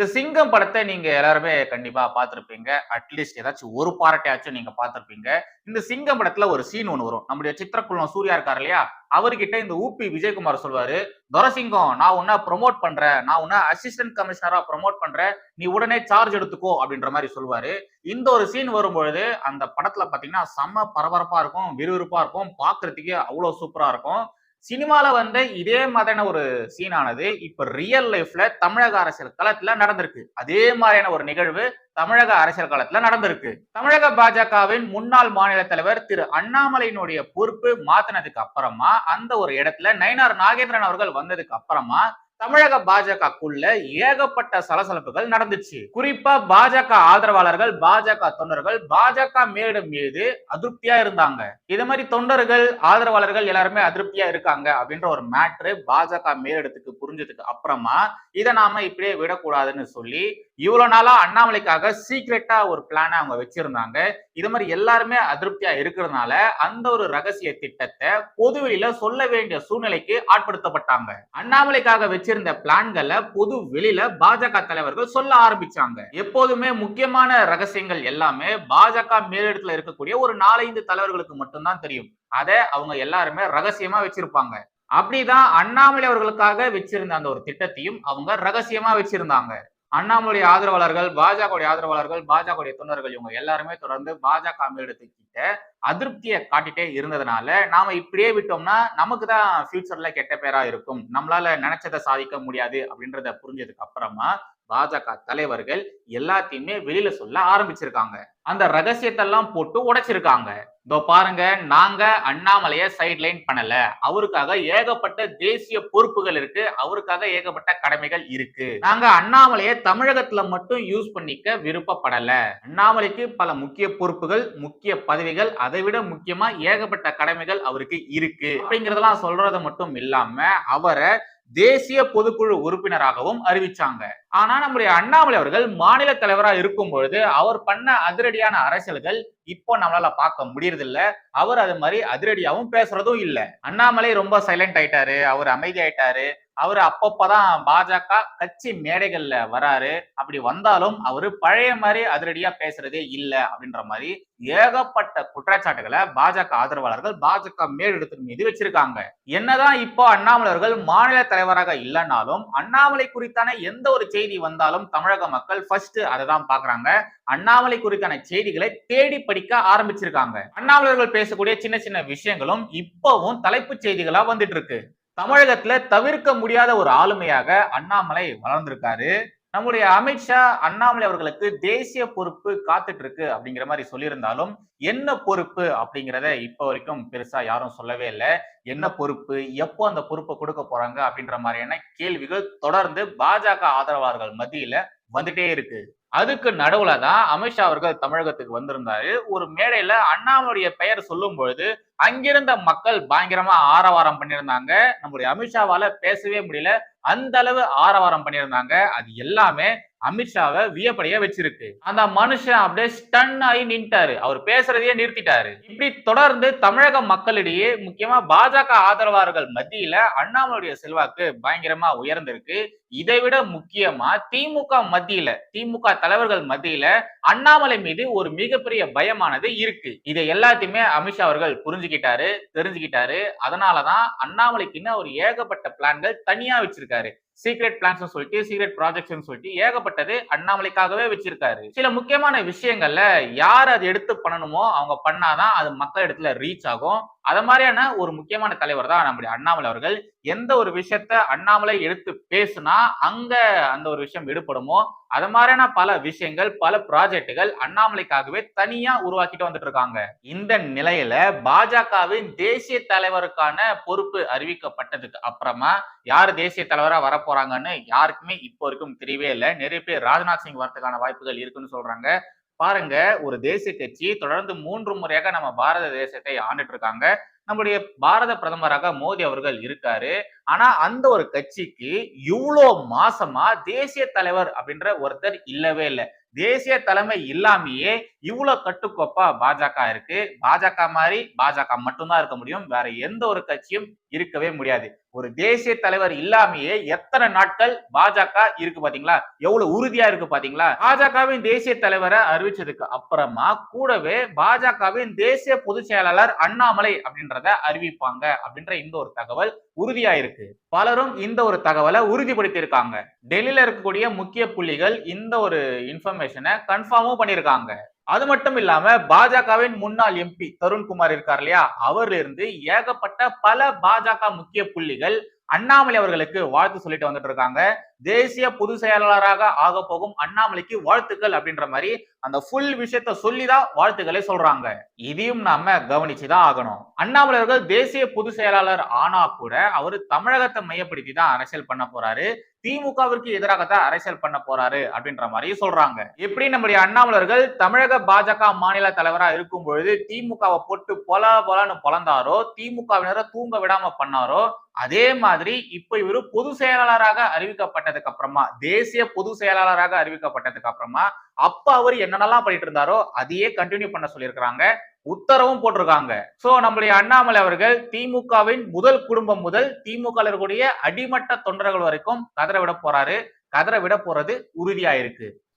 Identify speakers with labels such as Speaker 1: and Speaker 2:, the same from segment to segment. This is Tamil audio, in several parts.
Speaker 1: இந்த சிங்கம் படத்தை நீங்க எல்லாருமே கண்டிப்பா பார்த்துருப்பீங்க. அட்லீஸ்ட் ஏதாச்சும் ஒரு பாராட்டையாச்சும் நீங்க பார்த்துருப்பீங்க. இந்த சிங்கம் படத்துல ஒரு சீன் ஒன்று வரும். நம்முடைய சித்திரக்குளம் சூர்யா இருக்கார் இல்லையா? அவர்கிட்ட இந்த ஊபி விஜயகுமார் சொல்வாரு துரசிங்கம் நான் உன்ன ப்ரொமோட் பண்றேன். நான் உன்ன அசிஸ்டன்ட் கமிஷனரா ப்ரொமோட் பண்றேன். நீ உடனே சார்ஜ் எடுத்துக்கோ அப்படின்ற மாதிரி சொல்லுவாரு இந்த ஒரு சீன் வரும்பொழுது அந்த படத்துல பாத்தீங்கன்னா செம்ம பரபரப்பா இருக்கும் விறுவிறுப்பா இருக்கும். பாக்குறதுக்கே அவ்வளவு சூப்பரா இருக்கும். சினிமால வந்த இதே மாதிரியான ஒரு சீனானது இப்ப ரியல் லைஃப்ல தமிழக அரசியல் களத்துல நடந்திருக்கு. அதே மாதிரியான ஒரு நிகழ்வு தமிழக அரசியல் களத்துல நடந்திருக்கு. தமிழக பாஜகவின் முன்னாள் மாநில தலைவர் திரு அண்ணாமலையினுடைய பொறுப்பு மாத்தினதுக்கு அப்புறமா அந்த ஒரு இடத்துல நயினார் நாகேந்திரன் அவர்கள் வந்ததுக்கு அப்புறமா தமிழக பாஜகக்குள்ள ஏகப்பட்ட சலசலப்புகள் நடந்துச்சு. குறிப்பா பாஜக ஆதரவாளர்கள் பாஜக தொண்டர்கள் பாஜக மேலிடம் மீது அதிருப்தியா இருந்தாங்க. இது மாதிரி தொண்டர்கள் ஆதரவாளர்கள் எல்லாருமே அதிருப்தியா இருக்காங்க அப்படின்ற ஒரு மேட்ரு பாஜக மேலிடத்துக்கு புரிஞ்சதுக்கு அப்புறமா இதை நாம இப்படியே விடக்கூடாதுன்னு சொல்லி இவ்வளவு நாளா அண்ணாமலைக்காக சீக்ரெட்டா ஒரு பிளானை அவங்க வச்சிருந்தாங்க. இது மாதிரி எல்லாருமே அதிருப்தியா இருக்கிறதுனால அந்த ஒரு ரகசிய திட்டத்தை பொதுவெளியில சொல்ல வேண்டிய சூழ்நிலைக்கு ஆட்படுத்தப்பட்டாங்க. அண்ணாமலைக்காக வச்சிருந்த பிளான்களை பொது வெளியில பாஜக தலைவர்கள் சொல்ல ஆரம்பிச்சாங்க. எப்போதுமே முக்கியமான ரகசியங்கள் எல்லாமே பாஜக மேலிடத்துல இருக்கக்கூடிய ஒரு நாலஞ்சு தலைவர்களுக்கு மட்டும்தான் தெரியும். அதை அவங்க எல்லாருமே ரகசியமா வச்சிருப்பாங்க. அப்படிதான் அண்ணாமலை அவர்களுக்காக வச்சிருந்த அந்த ஒரு திட்டத்தையும் அவங்க ரகசியமா வச்சிருந்தாங்க. அண்ணாமலை ஆதரவாளர்கள் பாஜகவுடைய ஆதரவாளர்கள் பாஜகவுடைய தொண்டர்கள் இவங்க எல்லாருமே தொடர்ந்து பாஜக மேலிடத்துக்கிட்ட அதிருப்தியை காட்டிட்டே இருந்ததுனால நாம இப்படியே விட்டோம்னா நமக்கு தான் ஃபியூச்சர்ல கெட்ட பேரா இருக்கும். நம்மளால நினைச்சதை சாதிக்க முடியாது அப்படின்றத புரிஞ்சதுக்கு அப்புறமா பாஜக தலைவர்கள் எல்லாத்தையுமே வெளியில சொல்ல ஆரம்பிச்சிருக்காங்க. அந்த ரகசியத்தெல்லாம் போட்டு உடைச்சிருக்காங்க. இதோ பாருங்க நாங்க அண்ணாமலைய சைட்லைன் பண்ணல. அவருக்காக ஏகப்பட்ட தேசிய பொறுப்புகள் இருக்கு. அவருக்காக ஏகப்பட்ட கடமைகள் இருக்கு. நாங்க அண்ணாமலைய தமிழகத்துல மட்டும் யூஸ் பண்ணிக்க விருப்பப்படல. அண்ணாமலைக்கு பல முக்கிய பொறுப்புகள் முக்கிய பதவிகள் அதை விட முக்கியமா ஏகப்பட்ட கடமைகள் அவருக்கு இருக்கு. அப்படிங்கறதெல்லாம் சொல்றது மட்டும் இல்லாம அவரை தேசிய பொதுக்குழு உறுப்பினராகவும் அறிவிச்சாங்க. ஆனா நம்முடைய அண்ணாமலை அவர்கள் மாநில தலைவரா இருக்கும் பொழுது அவர் பண்ண அதிரடியான அரசியல்கள் இப்போ நம்மளால பார்க்க முடியறதில்ல. அவர் அது மாதிரி அதிரடியாவும் பேசுறதும் இல்ல. அண்ணாமலை ரொம்ப சைலண்ட் ஆயிட்டாரு. அவர் அமைதி ஆயிட்டாரு அவர் அப்பப்பதான் பாஜக கட்சி மேடைகள்ல வராரு. அப்படி வந்தாலும் அவரு பழைய மாதிரி அதிரடியா பேசுறதே இல்லை அப்படின்ற மாதிரி ஏகப்பட்ட குற்றச்சாட்டுகளை பாஜக ஆதரவாளர்கள் பாஜக மேலிடத்தின் மீது வச்சிருக்காங்க. என்னதான் இப்போ அண்ணாமலை அவர்கள் மாநில தலைவராக இல்லைனாலும் அண்ணாமலை குறித்தான எந்த ஒரு செய்தி வந்தாலும் தமிழக மக்கள் ஃபர்ஸ்ட் அதை தான் பாக்குறாங்க. அண்ணாமலை குறித்தான செய்திகளை தேடி படிக்க ஆரம்பிச்சிருக்காங்க. அண்ணாமலர்கள் பேசக்கூடிய சின்ன சின்ன விஷயங்களும் இப்பவும் தலைப்புச் செய்திகளா வந்துட்டு இருக்கு. தமிழகத்துல தவிர்க்க முடியாத ஒரு ஆளுமையாக அண்ணாமலை வளர்ந்திருக்காரு. நம்முடைய அமித்ஷா அண்ணாமலை அவர்களுக்கு தேசிய பொறுப்பு காத்துட்டு இருக்கு அப்படிங்கிற மாதிரி சொல்லியிருந்தாலும் என்ன பொறுப்பு அப்படிங்கிறத இப்ப வரைக்கும் பெருசா யாரும் சொல்லவே இல்லை. என்ன பொறுப்பு எப்போ அந்த பொறுப்பை கொடுக்க போறாங்க அப்படின்ற மாதிரியான கேள்விகள் தொடர்ந்து பாஜக ஆதரவாளர்கள் மத்தியில வந்துட்டே இருக்கு. அதுக்கு நடுவுல தான் அமித்ஷா அவர்கள் தமிழகத்துக்கு வந்திருந்தாரு. ஒரு மேடையில அண்ணாமலையுடைய பெயர் சொல்லும் பொழுது அங்கிருந்த மக்கள் பயங்கரமா ஆரவாரம் பண்ணியிருந்தாங்க. நம்முடைய அமித்ஷாவால பேசவே முடியல. அந்த அளவு ஆரவாரம் பண்ணியிருந்தாங்க. அது எல்லாமே அமித்ஷாவை வியப்படைய வச்சிருக்கு. அந்த மனுஷன் அப்படியே ஸ்டன் ஆகி நின்ட்டாரு. அவர் பேசுறதையே நிறுத்திட்டாரு. இப்படி தொடர்ந்து தமிழக மக்களிடையே முக்கியமா பாஜக ஆதரவாளர்கள் மத்தியில அண்ணாமலையுடைய செல்வாக்கு பயங்கரமா உயர்ந்திருக்கு. இதை விட முக்கியமா திமுக மத்தியில திமுக தலைவர்கள் மத்தியில அண்ணாமலை மீது ஒரு மிகப்பெரிய பயமானது இருக்கு. இதை எல்லாத்தையுமே அமித்ஷா அவர்கள் புரிஞ்சுக்கிட்டாரு தெரிஞ்சுக்கிட்டாரு. அதனாலதான் அண்ணாமலைக்குன்னு அவர் ஏகப்பட்ட பிளான்கள் தனியா வச்சிருக்காரு. சீக்ரெட் பிளான்ஸ் சொல்லிட்டு சீக்ரெட் ப்ராஜெக்ட்ஸ் சொல்லிட்டு ஏகப்பட்டது அண்ணாமலைக்காகவே வச்சிருக்காரு. சில முக்கியமான விஷயங்கள்ல யார் அது எடுத்து பண்ணணுமோ அவங்க பண்ணாதான் அது மக்கள் இடத்துல ரீச் ஆகும். அத மாதிரியான ஒரு முக்கியமான தலைவர் தான் நம்முடைய அண்ணாமலை அவர்கள். எந்த ஒரு விஷயத்த அண்ணாமலை எடுத்து பேசுனா அங்க அந்த ஒரு விஷயம் விடுபடுமோ அது மாதிரியான பல விஷயங்கள் பல ப்ராஜெக்டுகள் அண்ணாமலைக்காகவே தனியா உருவாக்கிட்டு வந்துட்டு இருக்காங்க. இந்த நிலையில பாஜகவின் தேசிய தலைவருக்கான பொறுப்பு அறிவிக்கப்பட்டதுக்கு அப்புறமா யார் தேசிய தலைவரா வரப்போறாங்கன்னு யாருக்குமே இப்போ வரைக்கும் தெரியவே இல்லை. நிறைய பேர் ராஜ்நாத் சிங் வரதுக்கான வாய்ப்புகள் இருக்குன்னு சொல்றாங்க. பாருங்க ஒரு தேசிய கட்சி தொடர்ந்து மூன்று முறையாக நம்ம பாரத தேசத்தை ஆண்டுட்டு இருக்காங்க. நம்முடைய பாரத பிரதமராக மோடி அவர்கள் இருக்காரு. ஆனா அந்த ஒரு கட்சிக்கு இவ்வளோ மாசமா தேசிய தலைவர் அப்படின்ற ஒருத்தர் இல்லவே இல்லை. தேசிய தலைமை இல்லாமையே இவ்வளவு கட்டுக்கோப்பா பாஜக இருக்கு. பாஜக மாதிரி பாஜக மட்டும்தான் இருக்க முடியும். வேற எந்த ஒரு கட்சியும் இருக்கவே முடியாது. ஒரு தேசிய தலைவர் இல்லாமையே எத்தனை நாட்கள் பாஜக இருக்கு பாத்தீங்களா? எவ்வளவு உறுதியா இருக்கு பாத்தீங்களா? பாஜகவின் தேசிய தலைவரை அறிவிச்சதுக்கு அப்புறமா கூடவே பாஜகவின் தேசிய பொதுச் செயலாளர் அண்ணாமலை அப்படின்றத அறிவிப்பாங்க அப்படின்ற இந்த ஒரு தகவல் உறுதியா இருக்கு. பலரும் இந்த ஒரு தகவலை உறுதிப்படுத்தி இருக்காங்க டெல்லியில இருக்கக்கூடிய முக்கிய புள்ளிகள் இந்த ஒரு இன்ஃபர்மேஷனை கன்ஃபார்மும் பண்ணியிருக்காங்க. அது மட்டும் இல்லாம பாஜகவின் முன்னாள் எம்பி தருண்குமார் இருக்கார் இல்லையா? அவர்ல இருந்து ஏகப்பட்ட பல பாஜக முக்கிய புள்ளிகள் அண்ணாமலை அவர்களுக்கு வாழ்த்து சொல்லிட்டு வந்துட்டு இருக்காங்க. தேசிய பொதுச் செயலாளராக ஆக போகும் அண்ணாமலைக்கு வாழ்த்துக்கள் அப்படின்ற மாதிரி அந்த ஃபுல் விஷயத்த சொல்லிதான் வாழ்த்துக்களை சொல்றாங்க. இதையும் நாம கவனிச்சுதான் ஆகணும். அண்ணாமலை அவர்கள் தேசிய பொதுச் செயலாளர் ஆனா கூட அவர் தமிழகத்தை மையப்படுத்தி தான் அரசியல் பண்ண போறாரு. திமுகவிற்கு எதிராக தான் அரசியல் பண்ண போறாரு அப்படின்ற மாதிரி சொல்றாங்க. எப்படி நம்முடைய அண்ணாமலர்கள் தமிழக பாஜக மாநில தலைவரா இருக்கும் பொழுது திமுகவை போட்டு பொல பொலன்னு பொலந்தாரோ திமுகவினரை தூங்க விடாம பண்ணாரோ அதே மாதிரி இப்ப இவரு பொது செயலாளராக அறிவிக்கப்பட்டதுக்கு அப்புறமா தேசிய பொது செயலாளராக அறிவிக்கப்பட்டதுக்கு அப்புறமா அப்ப அவர் என்னென்னலாம் பண்ணிட்டு இருந்தாரோ அதையே கண்டினியூ பண்ண சொல்லியிருக்கிறாங்க. உத்தரவும் போட்டிருக்காங்க. சோ நம்முடைய அண்ணாமலை அவர்கள் திமுகவின் முதல் குடும்பம் முதல் திமுக இருக்கக்கூடிய அடிமட்ட தொண்டர்கள் வரைக்கும் கதற விட போறாரு. கதற விட போறது உறுதியா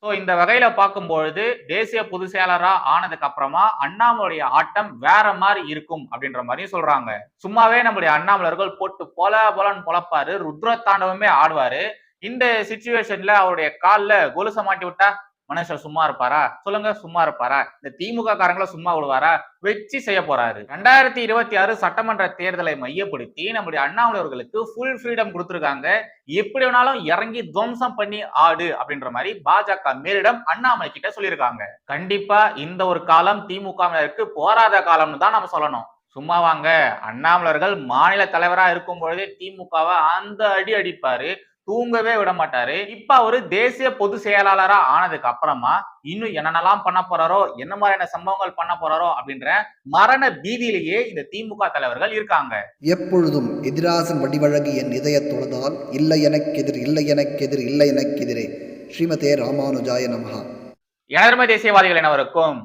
Speaker 1: ஸோ இந்த வகையில பார்க்கும்பொழுது தேசிய பொதுச் செயலரா ஆனதுக்கு அப்புறமா அண்ணாமலையுடைய ஆட்டம் வேற மாதிரி இருக்கும் அப்படின்ற மாதிரியும் சொல்றாங்க. சும்மாவே நம்முடைய அண்ணாமலர்கள் போட்டு பொல பொலன்னு பொழப்பாரு ருத்ர தாண்டவமே ஆடுவாரு. இந்த சுச்சுவேஷன்ல அவருடைய கால்ல கொலுசை மாட்டி விட்டா மனுஷன் சும்மா இருப்பாரா? சொல்லுங்க சும்மா இருப்பாரா? இந்த திமுக காரங்களை சும்மா விடுவாரா? வெச்சு செய்ய போறாரு. ரெண்டாயிரத்தி இருபத்தி ஆறு சட்டமன்ற தேர்தலை மையப்படுத்தி நம்முடைய அண்ணாமலையவர்களுக்கு ஃபுல் ஃப்ரீடம் கொடுத்துருக்காங்க. எப்படி வேணாலும் இறங்கி துவம்சம் பண்ணி ஆடு அப்படின்ற மாதிரி பாஜக மேலிடம் அண்ணாமலை கிட்ட சொல்லியிருக்காங்க. கண்டிப்பா இந்த ஒரு காலம் திமுகவினருக்கு போராத காலம்னு தான் நம்ம சொல்லணும். சும்மா வாங்க அண்ணாமலர்கள் மாநில தலைவரா இருக்கும் பொழுதே திமுகவை அந்த அடி அடிப்பாரு. தூங்கவே விட மாட்டாரு இப்ப அவரு தேசிய பொது செயலாளரா ஆனதுக்கு அப்புறமா இன்னும் என்னென்னலாம் பண்ண போறாரோ என்ன மாதிரியான சம்பவங்கள் பண்ண போறாரோ அப்படின்ற மரண பீதியிலேயே இந்த திமுக தலைவர்கள் இருக்காங்க.
Speaker 2: எப்பொழுதும் எதிராசன் வடிவழகு என் இதயத் தொழுதால் இல்லை எனக்கெதிர் இல்லை எனக்கெதிர் இல்லை எனக்கெதிரே ஸ்ரீமதே ராமானுஜாய நமஹா.
Speaker 1: எனதர்ம தேசியவாதிகள் அனைவருக்கும்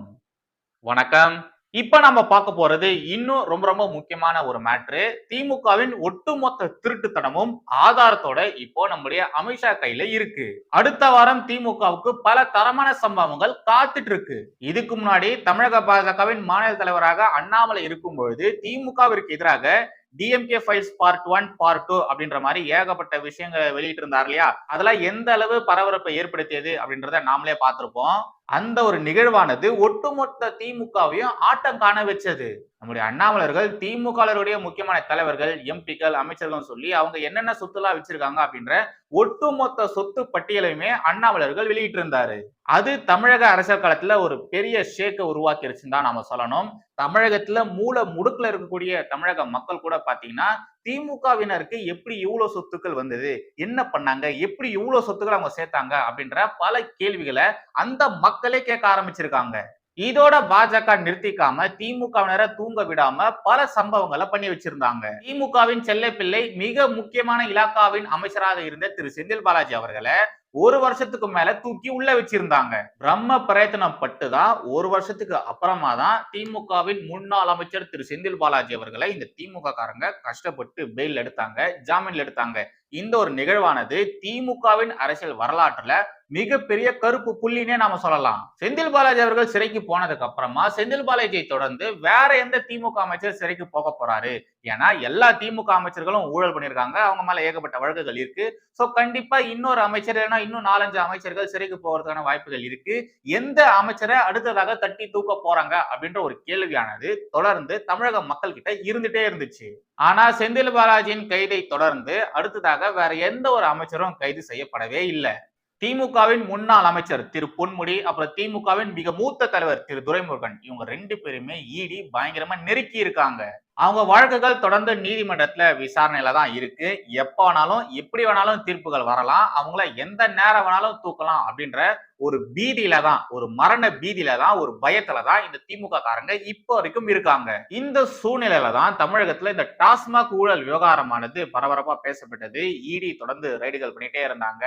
Speaker 1: வணக்கம். இப்ப நம்ம பார்க்க போறது இன்னும் ரொம்ப ரொம்ப முக்கியமான ஒரு மேட்ரு திமுகவின் ஒட்டுமொத்த திருட்டுத்தனமும் ஆதாரத்தோட இப்போ நம்முடைய அமித்ஷா கையில இருக்கு. அடுத்த வாரம் திமுகவுக்கு பல தரமான சம்பவங்கள் காத்துட்டு இருக்கு. இதுக்கு முன்னாடி தமிழக பாஜகவின் மாநில தலைவராக அண்ணாமலை இருக்கும் பொழுது திமுகவிற்கு எதிராக DMK files part one part two அப்படின்ற மாதிரி ஏகப்பட்ட விஷயங்களை வெளியிட்டு இருந்தார் இல்லையா? அதெல்லாம் எந்த அளவு பரபரப்பை ஏற்படுத்தியது அப்படின்றத நாமளே பார்த்திருப்போம். அந்த ஒரு நிகழ்வானது ஒட்டுமொத்த திமுகவையும் ஆட்டம் காண வச்சது. நம்முடைய அண்ணாமலர்கள் திமுகவுடைய முக்கியமான தலைவர்கள் எம்பிக்கள் அமைச்சர்கள் சொல்லி அவங்க என்னென்ன சொத்துலாம் வச்சிருக்காங்க அப்படின்ற ஒட்டுமொத்த சொத்து பட்டியலையுமே அண்ணாமலர்கள் வெளியிட்டு இருந்தாரு அது தமிழக அரசியல் காலத்துல ஒரு பெரிய ஷேக்கை உருவாக்கிருச்சுன்னு தான் நாம சொல்லணும். தமிழகத்துல மூல முடுக்குல இருக்கக்கூடிய தமிழக மக்கள் கூட பாத்தீங்கன்னா திமுகவினருக்கு எப்படி இவ்வளவு சொத்துக்கள் வந்தது? என்ன பண்ணாங்க? எப்படி இவ்வளவு சொத்துக்கள் அவங்க சேர்த்தாங்க? அப்படின்ற பல கேள்விகளை அந்த மக்களே கேட்க ஆரம்பிச்சிருக்காங்க. இதோட பாஜக நிறுத்திக்காம திமுகவினரை தூங்க விடாம பல சம்பவங்களை பண்ணி வச்சிருந்தாங்க. திமுகவின் செல்ல பிள்ளை மிக முக்கியமான இலாக்காவின் அமைச்சராக இருந்த திரு செந்தில் பாலாஜி அவர்களை ஒரு வருஷத்துக்கு மேல தூக்கி உள்ள வச்சிருந்தாங்க. பிரம்ம பிரயத்தனம் பட்டுதான் ஒரு வருஷத்துக்கு அப்புறமா தான் திமுகவின் முன்னாள் அமைச்சர் திரு செந்தில் பாலாஜி அவர்களை இந்த திமுக காரங்க கஷ்டப்பட்டு பெயில் எடுத்தாங்க ஜாமீன்ல எடுத்தாங்க. இந்த ஒரு நிகழ்வானது திமுகவின் அரசியல் வரலாற்றுல மிகப்பெரிய கருப்பு புள்ளினே நாம சொல்லலாம். செந்தில் பாலாஜி அவர்கள் சிறைக்கு போனதுக்கு அப்புறமா செந்தில் பாலாஜியை தொடர்ந்து வேற எந்த திமுக அமைச்சர் சிறைக்கு போக போறாரு? ஏன்னா எல்லா திமுக அமைச்சர்களும் ஊழல் பண்ணியிருக்காங்க. அவங்க மேல ஏகப்பட்ட வழக்குகள் இருக்கு. சோ கண்டிப்பா இன்னொரு அமைச்சர் இன்னும் நாலஞ்சு அமைச்சர்கள் சிறைக்கு போறதுக்கான வாய்ப்புகள் இருக்கு. எந்த அமைச்சரை அடுத்ததாக தட்டி தூக்க போறாங்க அப்படின்ற ஒரு கேள்வியானது தொடர்ந்து தமிழக மக்கள் கிட்ட இருந்துட்டே இருந்துச்சு. ஆனா செந்தில் பாலாஜியின் கைதை தொடர்ந்து அடுத்ததாக வேற எந்த ஒரு அமைச்சரும் கைது செய்யப்படவே இல்லை. திமுகவின் முன்னாள் அமைச்சர் திரு பொன்முடி அப்புறம் திமுகவின் மிக மூத்த தலைவர் திரு துரைமுருகன் இவங்க ரெண்டு பேருமே ஈடி பயங்கரமா நெருக்கி இருக்காங்க. அவங்க வழக்குகள் தொடர்ந்து நீதிமன்றத்துல விசாரணையில தான் இருக்கு. எப்போ வேணாலும் எப்படி வேணாலும் தீர்ப்புகள் வரலாம். அவங்கள எந்த நேரம் வேணாலும் தூக்கலாம் அப்படின்ற ஒரு பீதியில தான் ஒரு மரண பீதியில தான் ஒரு பயத்துல தான் இந்த திமுக காரங்க இப்போ வரைக்கும் இருக்காங்க. இந்த சூழ்நிலையில தான் தமிழகத்துல இந்த டாஸ்மாக் ஊழல் விவகாரமானது பரபரப்பா பேசப்பட்டது. இடி தொடர்ந்து ரைடுகள் பண்ணிட்டே இருந்தாங்க.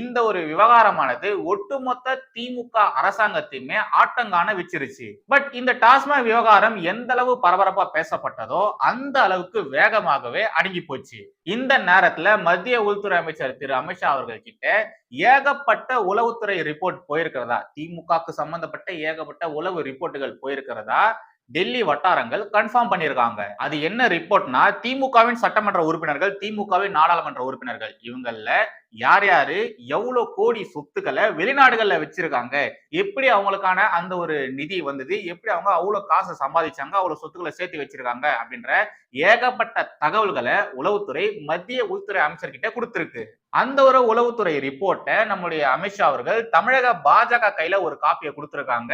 Speaker 1: இந்த ஒரு விவகாரமானது ஒட்டுமொத்த திமுக அரசாங்கத்தையுமே ஆட்டங்கான வச்சிருச்சு. பட் இந்த டாஸ்மாக் விவகாரம் எந்த அளவு பரபரப்பா பேசப்பட்டது அடங்கப்பட்டதோ அந்த அளவுக்கு வேகமாகவே அடங்கி போச்சு. இந்த நேரத்துல மத்திய உள்துறை அமைச்சர் திரு. அமித்ஷா அவர்கள் கிட்ட ஏகப்பட்ட உளவுத்துறை ரிப்போர்ட் போயிருக்கிறதா? திமுகக்கு சம்பந்தப்பட்ட ஏகப்பட்ட உளவு ரிப்போர்ட்டுகள் போயிருக்கிறதா? டெல்லி வட்டாரங்கள் கன்ஃபார்ம் பண்ணியிருக்காங்க. அது என்ன ரிப்போர்ட்னா திமுகவின் சட்டமன்ற உறுப்பினர்கள் திமுகவின் நாடாளுமன்ற உறுப்பினர்கள். இவங்கள யார் யாரு? எவ்வளோ கோடி சொத்துக்களை வெளிநாடுகளில் வச்சிருக்காங்க. எப்படி அவங்களுக்கான அந்த ஒரு நிதி வந்தது? எப்படி அவங்க அவ்வளோ காசை சம்பாதிச்சாங்க? அவ்வளோ சொத்துக்களை சேர்த்து வச்சிருக்காங்க அப்படின்ற ஏகப்பட்ட தகவல்களை உளவுத்துறை மத்திய உள்துறை அமைச்சர்கிட்ட கொடுத்துருக்கு. அந்த ஒரு உளவுத்துறை ரிப்போர்ட்டை நம்முடைய அமித்ஷா அவர்கள் தமிழக பாஜக கையில ஒரு காப்பியை கொடுத்துருக்காங்க.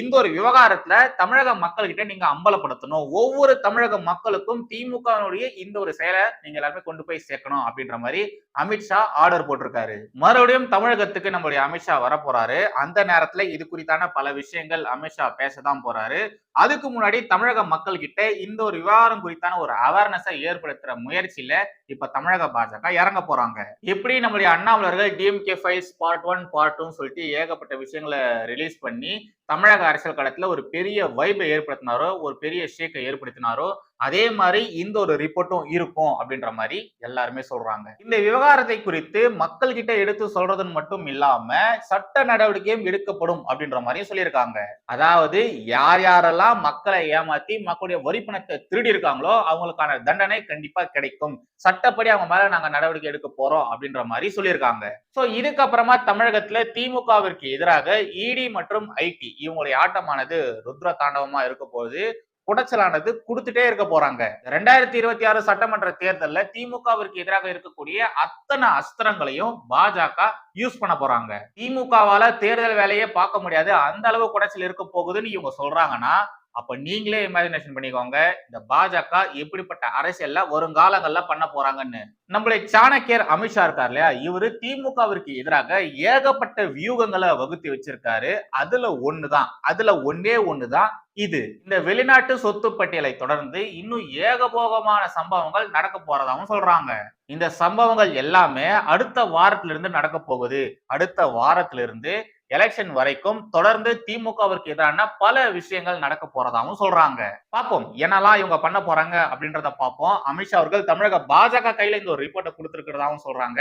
Speaker 1: இந்த ஒரு விவகாரத்துல தமிழக மக்கள்கிட்ட நீங்க அம்பலப்படுத்தணும். ஒவ்வொரு தமிழக மக்களுக்கும் திமுகவினுடைய இந்த ஒரு செயலை நீங்க எல்லாருமே கொண்டு போய் சேர்க்கணும் அப்படின்ற மாதிரி அமித்ஷா ஆர்டர் போட்டிருக்காரு. மறுபடியும் தமிழகத்துக்கு நம்மளுடைய அமித்ஷா வர போறாரு அந்த நேரத்துல இது குறித்தான பல விஷயங்கள் அமித்ஷா பேசதான் போறாரு. அதுக்கு முன்னாடி தமிழக மக்கள் கிட்ட இந்த ஒரு விவகாரம் குறித்தான ஒரு அவேர்னஸை ஏற்படுத்துற முயற்சியில இப்ப தமிழக பாஜக இறங்க போறாங்க. எப்படி நம்மளுடைய அண்ணாமலர்கள் DMK files part one part டூன்னு சொல்லிட்டு ஏகப்பட்ட விஷயங்களை ரிலீஸ் பண்ணி தமிழக அரசியல் களத்துல ஒரு பெரிய வைபை ஏற்படுத்தினாரோ ஒரு பெரிய ஷேக்கை ஏற்படுத்தினாரோ அதே மாதிரி இந்த ஒரு ரிப்போர்ட்டும் இருக்கும் அப்படின்ற மாதிரி எல்லாருமே சொல்றாங்க. இந்த விவகாரத்தை குறித்து மக்கள் கிட்ட எடுத்து சொல்றதுன்னு மட்டும் இல்லாம சட்ட நடவடிக்கையும் எடுக்கப்படும் அப்படின்ற மாதிரியும் சொல்லியிருக்காங்க. அதாவது யார் யாரெல்லாம் மக்களை ஏமாத்தி மக்களுடைய வரி பணத்தை திருடி இருக்காங்களோ அவங்களுக்கான தண்டனை கண்டிப்பா கிடைக்கும். சட்டப்படி அவங்க மேல நாங்க நடவடிக்கை எடுக்க போறோம் அப்படின்ற மாதிரி சொல்லியிருக்காங்க. சோ இதுக்கப்புறமா தமிழகத்துல திமுகவிற்கு எதிராக இடி மற்றும் ஐடி இவங்களுடைய ஆட்டமானது ருத்ர தாண்டவமா இருக்க போது குடைச்சலானது கொடுத்துட்டே இருக்க போறாங்க. ரெண்டாயிரத்தி இருபத்தி ஆறு சட்டமன்ற தேர்தல்ல திமுகவிற்கு எதிராக இருக்கக்கூடிய அத்தனை அஸ்திரங்களையும் பாஜக யூஸ் பண்ண போறாங்க. திமுகவால தேர்தல் வேலையே பார்க்க முடியாது. அந்த அளவு குடைச்சல் இருக்க போகுதுன்னு இவங்க சொல்றாங்கன்னா அப்ப நீங்களே இமேஜினேஷன் பண்ணிக்கோங்க இந்த பாஜக எப்படிப்பட்ட அரசியல்ல வருங்காலங்கள்ல பண்ண போறாங்கன்னு. நம்மளுடைய சாணக்கியர் அமித்ஷா இருக்கார் இல்லையா? இவரு திமுகவிற்கு எதிராக ஏகப்பட்ட வியூகங்களை வகுத்து வச்சிருக்காரு. அதுல ஒண்ணுதான். அதுல ஒன்னே ஒண்ணுதான். இது இந்த வெளிநாட்டு சொத்து பட்டியலை தொடர்ந்து இன்னும் ஏகபோகமான சம்பவங்கள் நடக்க போறதாகவும் சொல்றாங்க. இந்த சம்பவங்கள் எல்லாமே அடுத்த வாரத்திலிருந்து நடக்க போகுது. அடுத்த வாரத்திலிருந்து எலெக்ஷன் வரைக்கும் தொடர்ந்து திமுகவிற்கு எதிரான பல விஷயங்கள் நடக்க போறதாகவும் சொல்றாங்க. பார்ப்போம் என்னெல்லாம் இவங்க பண்ண போறாங்க அப்படின்றத பார்ப்போம். அமித்ஷா அவர்கள் தமிழக பாஜக கையில இந்த ஒரு ரிப்போர்ட்டை கொடுத்துருக்கிறதாகவும் சொல்றாங்க.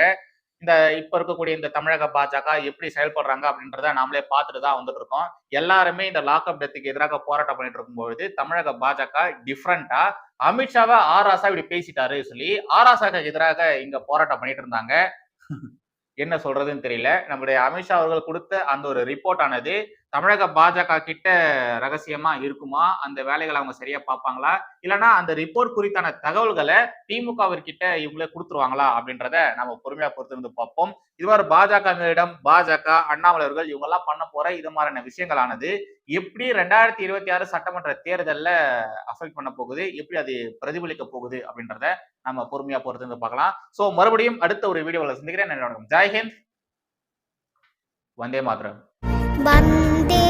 Speaker 1: இந்த இப்ப இருக்கக்கூடிய இந்த தமிழக பாஜக எப்படி செயல்படுறாங்க அப்படின்றத நாமளே பார்த்துட்டு தான் வந்துட்டு இருக்கோம் எல்லாருமே இந்த லாக்அப் டெத்துக்கு எதிராக போராட்டம் பண்ணிட்டு இருக்கும்பொழுது தமிழக பாஜக டிஃப்ரெண்டா அமித்ஷாவை ஆராசா இப்படி பேசிட்டாரு சொல்லி ஆராசாக்கு எதிராக இங்க போராட்டம் பண்ணிட்டு இருந்தாங்க. என்ன சொல்றதுன்னு தெரியல. நம்முடைய அமித்ஷா அவர்கள் கொடுத்த அந்த ஒரு ரிப்போர்ட் ஆனது தமிழக பாஜக கிட்ட ரகசியமா இருக்குமா? அந்த வேலைகளை அவங்க சரியா பார்ப்பாங்களா? இல்லைன்னா அந்த ரிப்போர்ட் குறித்தான தகவல்களை திமுகவிற்கிட்ட இவங்களே கொடுத்துருவாங்களா அப்படின்றத நம்ம பொறுமையா பொறுத்திருந்து பார்ப்போம். இதுவரை பாஜகவினரிடம் பாஜக அண்ணாமலை அவர்கள் இவங்க எல்லாம் பண்ண போற இது மாதிரியான விஷயங்களானது எப்படி ரெண்டாயிரத்தி இருபத்தி ஆறு சட்டமன்ற தேர்தல்ல அஃபெக்ட் பண்ண போகுது? எப்படி அது பிரதிபலிக்க போகுது? அப்படின்றத நம்ம பொறுமையா பொறுத்திருந்து பார்க்கலாம். ஸோ மறுபடியும் அடுத்த ஒரு வீடியோவில் சந்திக்கிறேன். வணக்கம். ஜெய்ஹிந்த் வந்தே மாதரம்.
Speaker 3: bằng đi.